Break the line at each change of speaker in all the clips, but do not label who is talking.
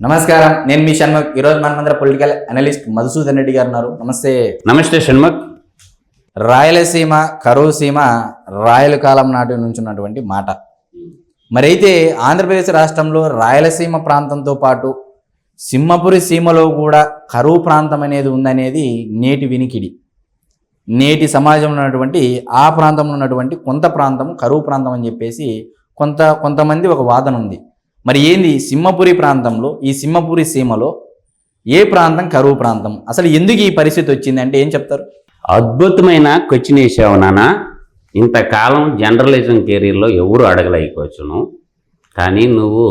నమస్కారం. నేను మీ షణ్ముఖ్. ఈరోజు మన మందర పొలిటికల్ అనలిస్ట్ మధుసూదన్ రెడ్డి గారు ఉన్నారు. నమస్తే.
నమస్తే షణ్ముఖ్.
రాయలసీమ కరువు సీమ రాయల కాలం నాటి నుంచి ఉన్నటువంటి మాట. మరి అయితే ఆంధ్రప్రదేశ్ రాష్ట్రంలో రాయలసీమ ప్రాంతంతో పాటు సింహపురి సీమలో కూడా కరువు ప్రాంతం అనేది ఉందనేది నేటి వినికిడి. నేటి సమాజంలో ఉన్నటువంటి ఆ ప్రాంతంలో ఉన్నటువంటి కొంత ప్రాంతం కరువు ప్రాంతం అని చెప్పేసి కొంత కొంతమంది ఒక వాదన ఉంది. మరి ఏంది? సింహపురి ప్రాంతంలో ఈ సింహపురి సీమలో ఏ ప్రాంతం కరువు ప్రాంతం? అసలు ఎందుకు ఈ పరిస్థితి వచ్చింది అంటే ఏం చెప్తారు?
అద్భుతమైన క్వశ్చన్ వేసావు నాన్న. ఇంతకాలం జర్నలిజం కెరీర్లో ఎవరు అడగలేకపోవచ్చును కానీ నువ్వు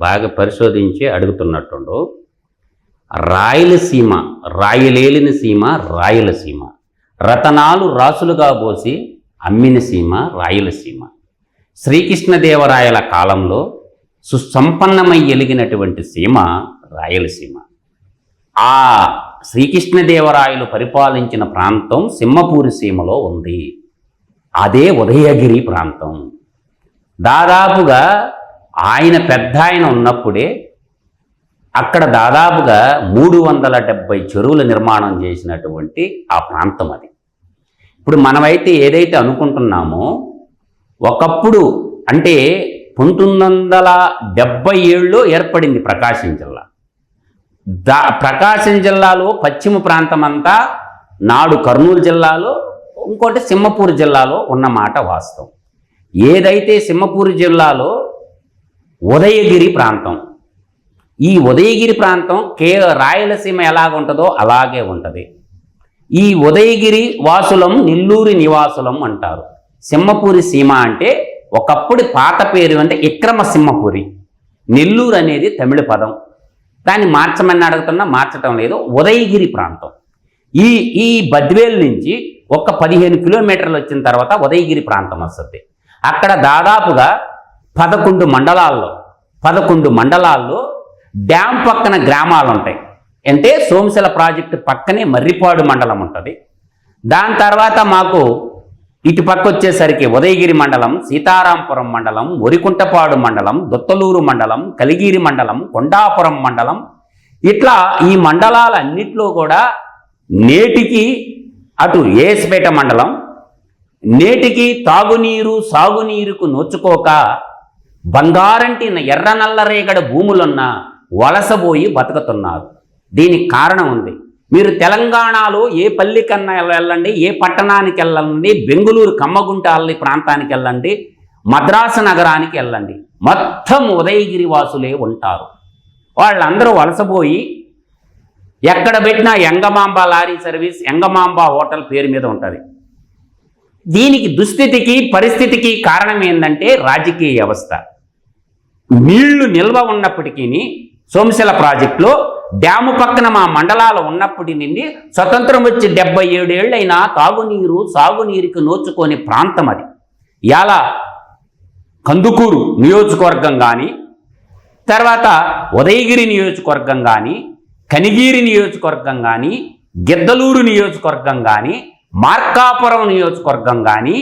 బాగా పరిశోధించి అడుగుతున్నట్టుండు. రాయలసీమ రాయలేలిన సీమ రాయలసీమ. రతనాలు రాసులుగా పోసి అమ్మిన సీమ రాయలసీమ. శ్రీకృష్ణదేవరాయల కాలంలో సుసంపన్నమై ఎలిగినటువంటి సీమ రాయలసీమ. ఆ శ్రీకృష్ణదేవరాయలు పరిపాలించిన ప్రాంతం సింహపూరి సీమలో ఉంది. అదే ఉదయగిరి ప్రాంతం. దాదాపుగా ఆయన పెద్ద ఆయన ఉన్నప్పుడే అక్కడ దాదాపుగా మూడు వందల డెబ్బై చెరువుల నిర్మాణం చేసినటువంటి ఆ ప్రాంతం అది. ఇప్పుడు మనమైతే ఏదైతే అనుకుంటున్నామో ఒకప్పుడు అంటే పంతొమ్మిది వందల డెబ్బై ఏడులో ఏర్పడింది ప్రకాశం జిల్లా. దా ప్రకాశం జిల్లాలో పశ్చిమ ప్రాంతం అంతా నాడు కర్నూలు జిల్లాలో ఇంకోటి సింహపూర్ జిల్లాలో ఉన్నమాట వాస్తవం. ఏదైతే సింహపూర్ జిల్లాలో ఉదయగిరి ప్రాంతం ఈ ఉదయగిరి ప్రాంతం కే రాయలసీమ ఎలాగ ఉంటుందో అలాగే ఉంటుంది. ఈ ఉదయగిరి వాసులం నెల్లూరి నివాసులం అంటారు. సింహపూరి సీమ అంటే ఒకప్పుడు పాత పేరు అంటే విక్రమసింహపురి. నెల్లూరు అనేది తమిళ పదం. దాన్ని మార్చమని అడుగుతున్నా మార్చటం లేదు. ఉదయగిరి ప్రాంతం. ఈ ఈ బద్వేల్ నుంచి ఒక పదిహేను కిలోమీటర్లు వచ్చిన తర్వాత ఉదయగిరి ప్రాంతం వస్తుంది. అక్కడ దాదాపుగా పదకొండు మండలాల్లో పదకొండు మండలాల్లో డ్యామ్ పక్కన గ్రామాలు ఉంటాయి. అంటే సోమశిల ప్రాజెక్టు పక్కనే మర్రిపాడు మండలం ఉంటుంది. దాని తర్వాత మాకు ఇటు పక్క వచ్చేసరికి ఉదయగిరి మండలం సీతారాంపురం మండలం ఒరికుంటపాడు మండలం దొత్తలూరు మండలం కలిగిరి మండలం కొండాపురం మండలం. ఇట్లా ఈ మండలాలన్నిట్లో కూడా నేటికి అటు ఏసుపేట మండలం నేటికి తాగునీరు సాగునీరుకు నోచుకోక బంగారంటిన ఎర్ర నల్లరేగడ భూములున్న వలసబోయి బతుకుతున్నారు. దీనికి కారణం ఉంది. మీరు తెలంగాణలో ఏ పల్లికన్నా వెళ్ళండి ఏ పట్టణానికి వెళ్ళండి బెంగుళూరు కమ్మగుంటాలని ప్రాంతానికి వెళ్ళండి మద్రాసు నగరానికి వెళ్ళండి. మొత్తం ఉదయగిరి వాసులే ఉంటారు. వాళ్ళందరూ వలసపోయి ఎక్కడ పెట్టినా Yengamamba lorry service Yengamamba hotel పేరు మీద ఉంటుంది. దీనికి దుస్థితికి పరిస్థితికి కారణం ఏంటంటే రాజకీయ వ్యవస్థ. నీళ్ళు నిల్వ ఉన్నప్పటికీ సోమశిల ప్రాజెక్టులో డ్యాము పక్కన మా మండలాలు ఉన్నప్పటి నుండి స్వతంత్రం వచ్చి డెబ్బై ఏడేళ్ళైనా తాగునీరు సాగునీరుకి నోచుకోని ప్రాంతం అది. ఇలా కందుకూరు నియోజకవర్గం కానీ తర్వాత ఉదయగిరి నియోజకవర్గం కానీ కనిగిరి నియోజకవర్గం కానీ గిద్దలూరు నియోజకవర్గం కానీ మార్కాపురం నియోజకవర్గం కానీ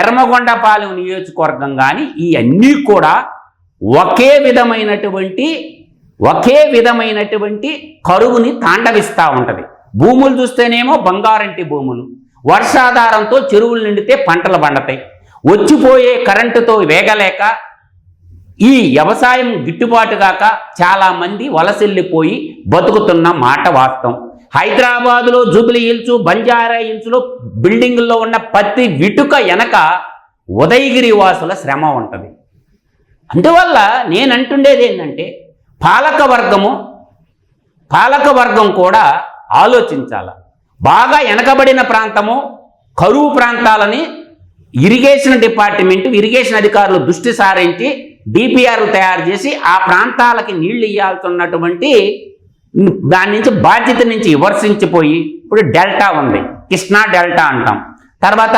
ఎర్మగొండపాలెం నియోజకవర్గం కానీ ఈ అన్నీ కూడా ఒకే విధమైనటువంటి ఒకే విధమైనటువంటి కరువుని తాండవిస్తూ ఉంటుంది. భూములు చూస్తేనేమో బంగారంటి భూములు. వర్షాధారంతో చెరువులు నిండితే పంటలు పండతాయి. వచ్చిపోయే కరెంటుతో వేగలేక ఈ వ్యవసాయం గిట్టుబాటు కాక చాలామంది వలసెళ్ళిపోయి బతుకుతున్న మాట వాస్తవం. హైదరాబాదులో జూబిలీ హిల్స్ బంజారా హిల్స్లో బిల్డింగుల్లో ఉన్న ప్రతి విటుక వెనక ఉదయగిరి వాసుల శ్రమ ఉంటుంది. అందువల్ల నేను అంటుండేది ఏంటంటే పాలక వర్గము పాలక వర్గం కూడా ఆలోచించాల. బాగా వెనకబడిన ప్రాంతము కరువు ప్రాంతాలని ఇరిగేషన్ డిపార్ట్మెంట్ ఇరిగేషన్ అధికారులు దృష్టి సారించి డిపిఆర్లు తయారు చేసి ఆ ప్రాంతాలకి నీళ్ళు ఇవ్వాల్సినటువంటి దాని నుంచి బాధ్యత నుంచి వివర్శించిపోయి ఇప్పుడు డెల్టా ఉంది. కృష్ణా డెల్టా అంటాం. తర్వాత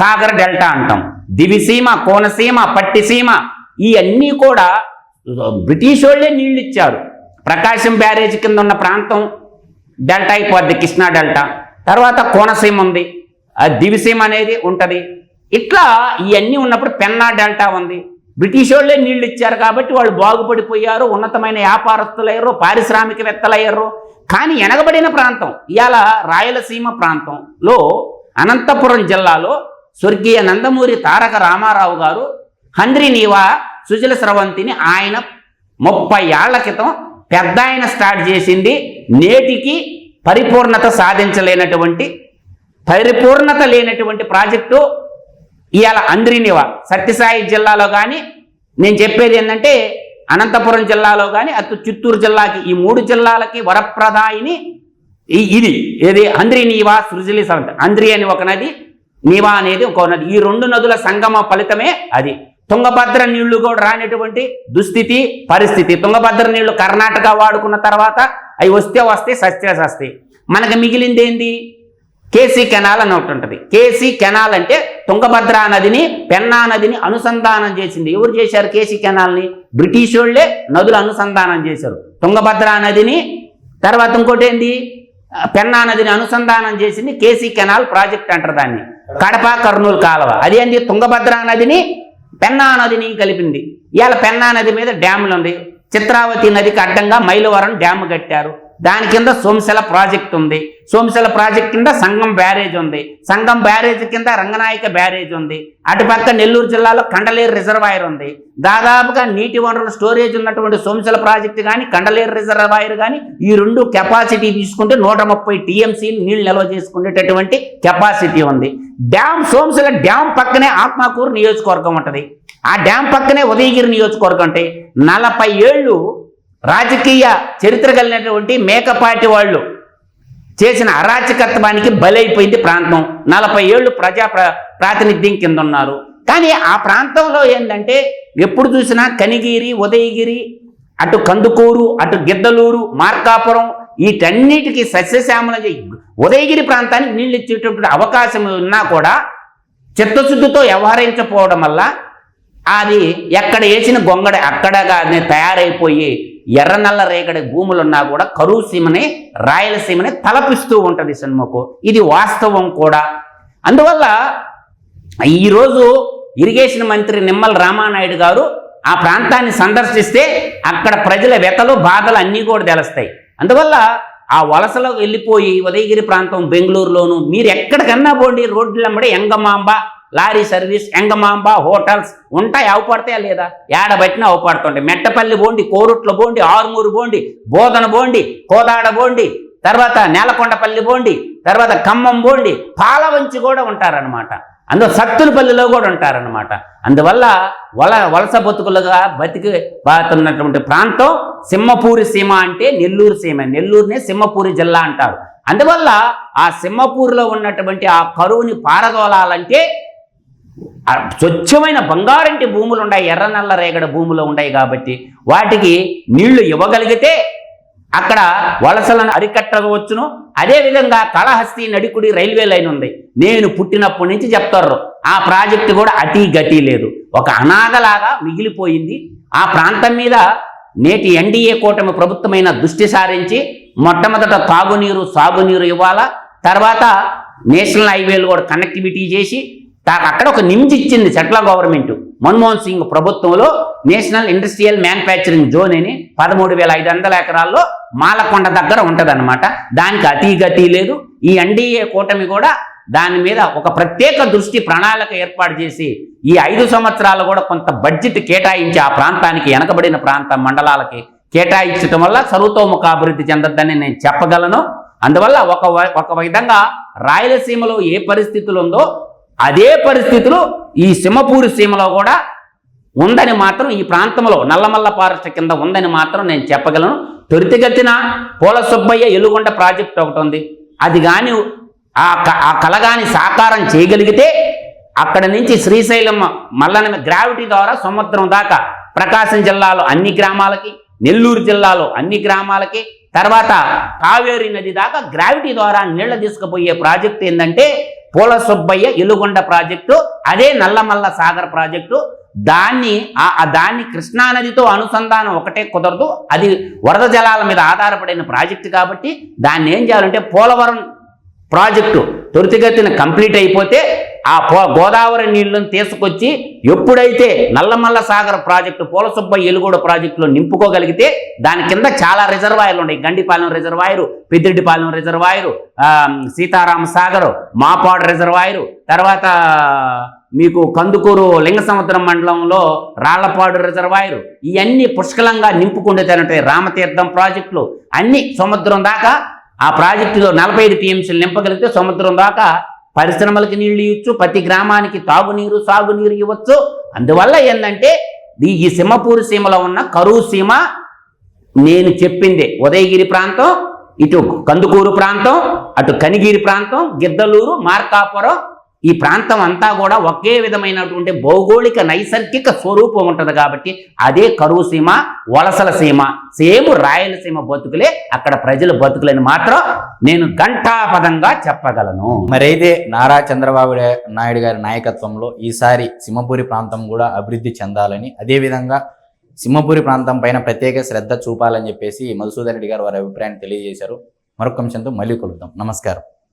సాగర్ డెల్టా అంటాం. దివిసీమ కోనసీమ పట్టిసీమ ఈ అన్నీ కూడా బ్రిటిష్ వాళ్ళే నీళ్ళు ఇచ్చారు ప్రకాశం బ్యారేజ్ కింద ఉన్న ప్రాంతం డెల్టా అయిపోద్ది కృష్ణా డెల్టా. తర్వాత కోనసీమ ఉంది. ఆ దివిసీమ అనేది ఉంటుంది. ఇట్లా ఇవన్నీ ఉన్నప్పుడు పెన్నా డెల్టా ఉంది. బ్రిటిష్ వాళ్ళే నీళ్ళు ఇచ్చారు కాబట్టి వాళ్ళు బాగుపడిపోయారు ఉన్నతమైన వ్యాపారస్తులయ్యారు పారిశ్రామికవేత్తలయ్యారు. కానీ ఎనగబడిన ప్రాంతం ఇవాళ రాయలసీమ ప్రాంతంలో అనంతపురం జిల్లాలో స్వర్గీయ నందమూరి తారక రామారావు గారు హంద్రి నీవా సుజల స్రవంతిని ఆయన ముప్పై ఏళ్ళ క్రితం పెద్ద ఆయన స్టార్ట్ చేసింది నేటికి పరిపూర్ణత సాధించలేనటువంటి పరిపూర్ణత లేనటువంటి ప్రాజెక్టు ఇవాళ అంద్రినివ సత్యసాయి జిల్లాలో కానీ నేను చెప్పేది ఏంటంటే అనంతపురం జిల్లాలో కానీ అటు చిత్తూరు జిల్లాకి ఈ మూడు జిల్లాలకి వరప్రదాయిని ఇది ఏది? అంద్రి నీవా సృజలి సవంత అంద్రి అని ఒక నది నీవా అనేది ఒక నది. ఈ రెండు నదుల సంగమ ఫలితమే అది. తుంగభద్ర నీళ్ళు కూడా రానటువంటి దుస్థితి పరిస్థితి. తుంగభద్ర నీళ్ళు కర్ణాటక వాడుకున్న తర్వాత అవి వస్తే వస్తే సస్తే సస్తే. మనకి మిగిలింది ఏంది? కేసీ కెనాల్ అని ఒకటి ఉంటుంది. కేసీ కెనాల్ అంటే తుంగభద్ర నదిని పెన్నా నదిని అనుసంధానం చేసింది. ఎవరు చేశారు కేసీ కెనాల్ని? బ్రిటిష్ వాళ్ళే నదులు అనుసంధానం చేశారు. తుంగభద్ర నదిని తర్వాత ఇంకోటి ఏంది? పెన్నా నదిని అనుసంధానం చేసింది కేసీ కెనాల్ ప్రాజెక్ట్ అంటారు దాన్ని. కడప కర్నూలు కాలువ. అది ఏంది? తుంగభద్ర నదిని పెన్నా నదిని కలిపింది. ఇవాళ పెన్నా నది మీద డ్యాములు ఉంది చిత్రావతి నదికి అడ్డంగా మైలవరం డ్యామ్ కట్టారు. దాని కింద సోమశల ప్రాజెక్ట్ ఉంది. సోమశల ప్రాజెక్ట్ కింద సంగం బ్యారేజ్ ఉంది. సంగం బ్యారేజ్ కింద రంగనాయక బ్యారేజ్ ఉంది. అటుపక్క నెల్లూరు జిల్లాలో కండలేరు రిజర్వాయర్ ఉంది. దాదాపుగా నీటి వనరుల స్టోరేజ్ ఉన్నటువంటి సోమశల ప్రాజెక్ట్ కానీ కండలేరు రిజర్వాయర్ కానీ ఈ రెండు కెపాసిటీ తీసుకుంటే నూట ముప్పై టీఎంసీ నీళ్ళు నిల్వ చేసుకునేటటువంటి కెపాసిటీ ఉంది. డ్యామ్ సోమశల డ్యామ్ పక్కనే ఆత్మకూరు నియోజకవర్గం ఉంటుంది. ఆ డ్యామ్ పక్కనే ఉదయగిరి నియోజకవర్గం అంటే నలభై ఏళ్ళు రాజకీయ చరిత్ర కలిగినటువంటి మేకపాటి వాళ్ళు చేసిన అరాచకత్వానికి బలైపోయింది ప్రాంతం. నలభై ఏళ్ళు ప్రజా ప్ర ప్రాతినిధ్యం కింద ఉన్నారు కానీ ఆ ప్రాంతంలో ఏంటంటే ఎప్పుడు చూసినా కనిగిరి ఉదయగిరి అటు కందుకూరు అటు గిద్దలూరు మార్కాపురం వీటన్నిటికీ సస్యశ్యామల ఉదయగిరి ప్రాంతానికి నీళ్ళు ఇచ్చేటటువంటి అవకాశం ఉన్నా కూడా చిత్తశుద్ధితో వ్యవహరించకపోవడం వల్ల అది ఎక్కడ వేసిన గొంగడ అక్కడగానే తయారైపోయి ఎర్ర నల్ల రేగడి భూములున్నా కూడా కరువు సీమని రాయలసీమని తలపిస్తూ ఉంటుంది సినిమాకు ఇది వాస్తవం కూడా. అందువల్ల ఈరోజు ఇరిగేషన్ మంత్రి నిమ్మల రామానాయుడు గారు ఆ ప్రాంతాన్ని సందర్శిస్తే అక్కడ ప్రజల వ్యతలు బాధలు అన్నీ కూడా తెలుస్తాయి. అందువల్ల ఆ వలసలో వెళ్ళిపోయి ఉదయగిరి ప్రాంతం బెంగళూరులోను మీరు ఎక్కడికన్నా పోండి రోడ్లమ్మడి Yengamamba lorry service Yengamamba hotels ఉంటాయి అవపడతాయా లేదా? ఏడబట్టినా అవపడుతుంటాయి. మెట్టపల్లి బోండి కోరుట్ల బోండి ఆరుమూరు బోండి బోధన బోండి కోదాడ బోండి తర్వాత నేలకొండపల్లి బోండి తర్వాత ఖమ్మం బోండి పాలవంచి కూడా ఉంటారనమాట అందులో సత్తులపల్లిలో కూడా ఉంటారనమాట అందువల్ల వల వలస బతుకులుగా బతికి బాతున్నటువంటి ప్రాంతం సింహపూరి సీమ అంటే నెల్లూరు సీమ. నెల్లూరునే సింహపూరి జిల్లా అంటారు. అందువల్ల ఆ సింహపూరిలో ఉన్నటువంటి ఆ కరువుని పారదోలాలంటే స్వచ్ఛమైన బంగారంటి భూములు ఉన్నాయి ఎర్ర నల్ల రేగడ భూములు ఉన్నాయి కాబట్టి వాటికి నీళ్ళు ఇవ్వగలిగితే అక్కడ వలసలను అరికట్టవచ్చును. అదేవిధంగా కళహస్తి నడికుడి రైల్వే లైన్ ఉంది. నేను పుట్టినప్పటి నుంచి చెప్తారు ఆ ప్రాజెక్టు కూడా అతి గతి లేదు. ఒక అనాథలాగా మిగిలిపోయింది. ఆ ప్రాంతం మీద నేటి ఎన్డీఏ కూటమి ప్రభుత్వమైన దృష్టి సారించి మొట్టమొదట తాగునీరు సాగునీరు ఇవ్వాలా? తర్వాత నేషనల్ హైవేలు కూడా కనెక్టివిటీ చేసి తా- అక్కడ ఒక నిమ్స్ ఇచ్చింది సెంట్రల్ గవర్నమెంట్. మన్మోహన్ సింగ్ ప్రభుత్వంలో నేషనల్ ఇండస్ట్రియల్ మ్యానుఫ్యాక్చరింగ్ జోన్ అని పదమూడు వేల ఐదు వందల ఎకరాల్లో మాలకొండ దగ్గర ఉంటదన్నమాట. దానికి అతి గతి లేదు. ఈ ఎన్డీఏ కూటమి కూడా దాని మీద ఒక ప్రత్యేక దృష్టి ప్రణాళిక ఏర్పాటు చేసి ఈ ఐదు సంవత్సరాలు కూడా కొంత బడ్జెట్ కేటాయించి ఆ ప్రాంతానికి వెనకబడిన ప్రాంత మండలాలకి కేటాయించడం వల్ల సర్వతోముఖ అభివృద్ధి చెందద్దని నేను చెప్పగలను. అందువల్ల ఒక ఒక విధంగా రాయలసీమలో ఏ పరిస్థితులు ఉందో అదే పరిస్థితులు ఈ సింహపూరి సీమలో కూడా ఉందని మాత్రం ఈ ప్రాంతంలో నల్లమల్ల ఫారెస్ట్ కింద ఉందని మాత్రం నేను చెప్పగలను. త్వరితగతిన పూల సుబ్బయ్య ఎలుగొండ ప్రాజెక్ట్ ఒకటి ఉంది. అది కానీ ఆ క- ఆ కలగాని సాకారం చేయగలిగితే అక్కడ నుంచి శ్రీశైలం మల్లన గ్రావిటీ ద్వారా సముద్రం దాకా ప్రకాశం జిల్లాలో అన్ని గ్రామాలకి నెల్లూరు జిల్లాలో అన్ని గ్రామాలకి తర్వాత కావేరి నది దాకా గ్రావిటీ ద్వారా నీళ్ళు తీసుకుపోయే ప్రాజెక్ట్ ఏంటంటే పూల సుబ్బయ్య ఎలుగొండ ప్రాజెక్టు అదే నల్లమల్ల సాగర్ ప్రాజెక్టు. దాన్ని ఆ దాన్ని కృష్ణానదితో అనుసంధానం ఒకటే కుదరదు. అది వరద జలాల మీద ఆధారపడిన ప్రాజెక్టు కాబట్టి దాన్ని ఏం చేయాలంటే పోలవరం ప్రాజెక్టు త్వరితగతిన కంప్లీట్ అయిపోతే ఆ గోదావరి నీళ్ళను తీసుకొచ్చి ఎప్పుడైతే నల్లమల్ల సాగర్ ప్రాజెక్టు పోలసుబ్బ ఎలుగూడ ప్రాజెక్టులో నింపుకోగలిగితే దాని కింద చాలా రిజర్వాయర్లు ఉన్నాయి. Gandipalem reservoir Peddireddipalem reservoir Seetharama Sagar Mapadu reservoir తర్వాత మీకు కందుకూరు లింగ సముద్రం మండలంలో రాళ్ళపాడు రిజర్వాయరు ఇవన్నీ పుష్కలంగా నింపుకుండేటంటే రామతీర్థం ప్రాజెక్టులు. అన్ని సముద్రం దాకా ఆ ప్రాజెక్టులో నలభై ఐదు టీఎంసీలు నింపగలిగితే సముద్రం దాకా పరిశ్రమలకు నీళ్ళు ఇవ్వచ్చు ప్రతి గ్రామానికి తాగునీరు సాగునీరు ఇవ్వచ్చు. అందువల్ల ఏంటంటే ఈ- ఈ సింహపూరి సీమలో ఉన్న కరువు సీమ నేను చెప్పిందే. ఉదయగిరి ప్రాంతం ఇటు కందుకూరు ప్రాంతం అటు కనిగిరి ప్రాంతం గిద్దలూరు మార్కాపురం ఈ ప్రాంతం అంతా కూడా ఒకే విధమైనటువంటి భౌగోళిక నైసర్గిక స్వరూపం ఉంటుంది కాబట్టి అదే కరువు సీమ వలసల సీమ సేమ్ రాయలసీమ బతుకులే అక్కడ ప్రజల బతుకులని మాత్రం నేను ఘంటాపదంగా చెప్పగలను.
మరైతే నారా చంద్రబాబు నాయుడు గారి నాయకత్వంలో ఈసారి సింహపురి ప్రాంతం కూడా అభివృద్ధి చెందాలని అదేవిధంగా సింహపురి ప్రాంతం పైన ప్రత్యేక శ్రద్ధ చూపాలని చెప్పేసి మధుసూదన్ రెడ్డి గారు వారి అభిప్రాయాన్ని తెలియజేశారు. మరొక అంశంతో మళ్ళీ కలుద్దాం. నమస్కారం.